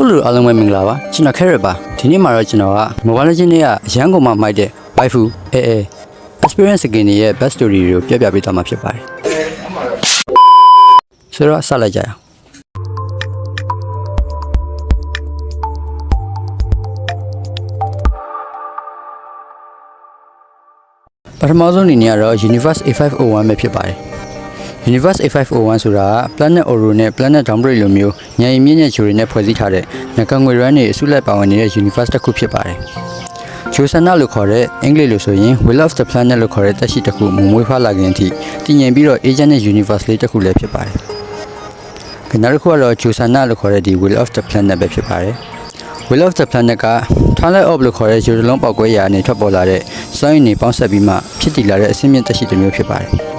ခုလိုအားလုံးပဲမင်္ဂလာပါကျွန်တော် Carrot ပါဒီနေ့မှာတော့ကျွန်တော်က Mobile Legends နဲ့အရန်ကုန်မှာမိုက်တဲ့ waifu အဲအဲ experience skin တွေရဲ့ best story တွေကိုပြပြပေးသွားမှာဖြစ်ပါတယ်ဆိုတော့ဆက်လိုက်ကြရအောင်ပထမဆုံးအနေနဲ့ကတော့ Universe A501 ပဲဖြစ်ပါတယ် Universe A501 ဆိုတာက Planet Oro နဲ့ Planet Downgrade လိုမျိုးညင်မြင့်တဲ့ဂျိုတွေနဲ့ဖွဲ့စည်းထားတဲ့ငကငွေရန်တွေအစုလိုက်ပါဝင်နေတဲ့ Universe တစ်ခုဖြစ်ပါတယ်။ဂျိုဆန်နာလို့ခေါ်တဲ့အင်္ဂလိပ်လိုဆိုရင် Will of the Planet လို့ခေါ်တဲ့တက်ရှိတစ်ခုမမွေးဖွားလာခင်အထိတည်ငြိမ်ပြီးတော့ Agent နဲ့ Universe လေးတစ်ခုလည်းဖြစ်ပါတယ်။ခဏတစ်ခုကတော့ဂျိုဆန်နာလို့ခေါ်တဲ့ဒီ Will of the Planet ပဲဖြစ်ပါတယ်။ Will of the Planet က Twilight Orb လို့ခေါ်တဲ့ဂျိုတလုံးပေါက်ကွဲရာကနေထွက်ပေါ်လာတဲ့စွမ်းရည်တွေပေါင်းဆက်ပြီးမှဖြစ်တည်လာတဲ့အဆင့်မြင့်တက်ရှိတစ်မျိုးဖြစ်ပါတယ်။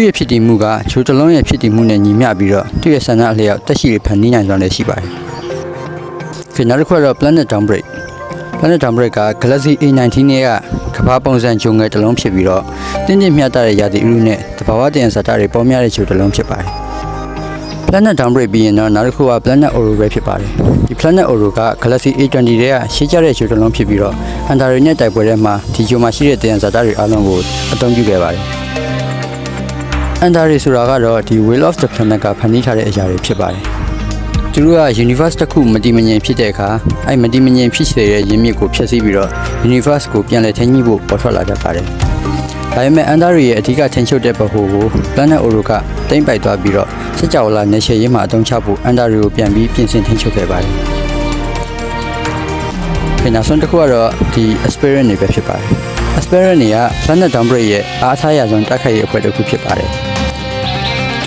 သူ့ရဲ့ဖြစ်တည်မှုကဂျိုတလုံးရဲ့ဖြစ်တည်မှုနဲ့ညီမျှပြီးတော့သူ့ရဲ့ဆန္ဒအလျောက်တက်ရှိတွေဖန်တီးနိုင်စွမ်းလည်းရှိပါတယ်။ခေနောက်တစ်ခုကတော့ Planet Downbreak Planet Downbreak က Galaxy A19 နဲ့ကကမ္ဘာပုံစံဂျုံငယ်တစ်လုံးဖြစ်ပြီးတော့တင်းတင်းမြတ်တဲ့ရာသီဥတုနဲ့တဘာဝတည်ရန်ဇာတာတွေပေါများတဲ့ဂျိုတစ်လုံးဖြစ်ပါတယ်။ Planet Downbreak ပြီးရင်တော့နောက်တစ်ခုက Planet Oro ပဲဖြစ်ပါတယ်။ဒီ Planet Oro က Galaxy A20 တွေကရှေ့ကျတဲ့ဂျိုတစ်လုံးဖြစ်ပြီးတော့အန်တာရီနဲ့တိုက်ပွဲထဲမှာဒီဂျိုမှာရှိတဲ့တည်ရန်ဇာတာတွေအားလုံးကိုအသုံးပြုခဲ့ပါတယ်။ အန်တာရီဆိုတာကတော့ဒီ Will of the Planet ကဖန်တီးထားတဲ့အရာတွေဖြစ်ပါတယ်။သူတို့က universe တစ်ခုမတည်မငြိမ်ဖြစ်တဲ့အခါအဲ့မတည်မငြိမ်ဖြစ်စေတဲ့ရင်းမြစ်ကိုဖျက်ဆီးပြီးတော့ universe ကိုပြန်လည်ထိန်းညှိဖို့ပေါ်ထွက်လာတတ်ပါတယ်။ဒါပေမဲ့အန်တာရီရဲ့အဓိကထိန်းချုပ်တဲ့ဗဟိုကို Planet Oro ကတိမ့်ပိုက်သွားပြီးတော့စကြဝဠာနေရှယ်ရေးမှာအသုံးချဖို့အန်တာရီကိုပြန်ပြီးပြင်ဆင်ထိန်းချုပ်ခဲ့ပါတယ်။ဒီနောက်ဆုံးတစ်ခုကတော့ဒီ Aspirant တွေပဲဖြစ်ပါတယ်။ Aspirant တွေက Planet Downbreak ရဲ့အားအထားရဆုံးတိုက်ခိုက်ရေးအဖွဲ့တစ်ခုဖြစ်ပါတယ်။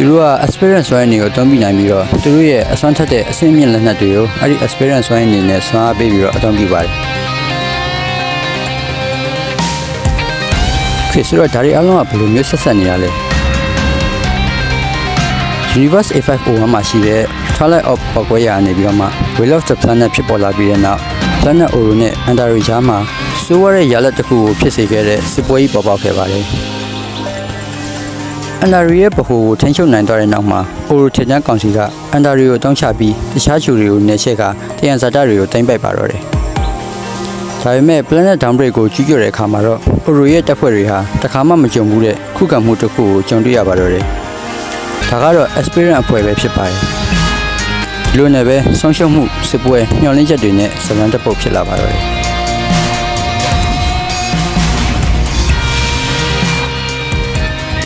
သူတို့က Aspirant စွမ်းရည်တွေကိုတုံးပြနိုင်ပြီးတော့သူတို့ရဲ့အစွမ်းထက်တဲ့အဆင့်မြင့်လက်နက်တွေကိုအဲ့ဒီ Aspirant စွမ်းရည်တွေနဲ့ဆွမ်းအားပေးပြီးတော့အသုံးပြုပါတယ်။ခေဆိုတော့ဒါတွေအားလုံးကဘယ်လိုမျိုးဆက်ဆက်နေတာလဲ။ Universe A501 မှာရှိတဲ့ Twilight of ပေါက်ကွဲရာနေပြီးတော့မှ Will of the Planet ဖြစ်ပေါ်လာပြီးတဲ့နောက် Planet Oro နဲ့ Andari ကြားမှာစိုးရတဲ့ရလက်တစ်ခုကိုဖြစ်စေခဲ့တဲ့စစ်ပွဲကြီးပေါ်ပေါက်ခဲ့ပါတယ်။ Andari ရဲ့ဗဟိုကိုထိန်းချုပ်နိုင်သွားတဲ့နောက်မှာ Oro ထင်တန်းကောင်စီက Andari ကိုတောင်းချပြီးတခြားဂျူတွေကိုနေချက်ကတယံဇာတတွေကိုတင်ပိုက်ပါတော့တယ်။ဒါပေမဲ့ Planet Downbreak ကိုကျူးကျော်တဲ့အခါမှာတော့ Oro ရဲ့တပ်ဖွဲ့တွေဟာတခါမှမကြုံဘူးတဲ့ခုခံမှုတစ်ခုကိုကြုံတွေ့ရပါတော့တယ်။ဒါကတော့ Experience အဖွဲ့ပဲဖြစ်ပါတယ်။ဒီလိုနဲ့ပဲဆုံးရှုံးမှုစစ်ပွဲမျှော်လင့်ချက်တွေနဲ့ဇလန်တက်ပုတ်ဖြစ်လာပါတော့တယ်။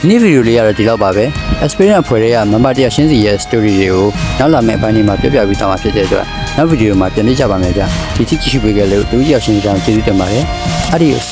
နေ့ဗီဒီယိုလေးကတော့ဒီလောက်ပါပဲ experience အဖွဲ့တွေကမမတရားရှင်းစီရဲ့ story တွေကိုနောက်လာမယ့်အပိုင်းတွေမှာပြပြပေးသွားမှာဖြစ်တဲ့အတွက်နောက်ဗီဒီယိုမှာပြန်ပြကြပါမယ်ဗျဒီတိကြည့်ရှုပေးကြလို့ဒုတိယရှင်းကြအောင်ကျေးဇူးတင်ပါတယ် adios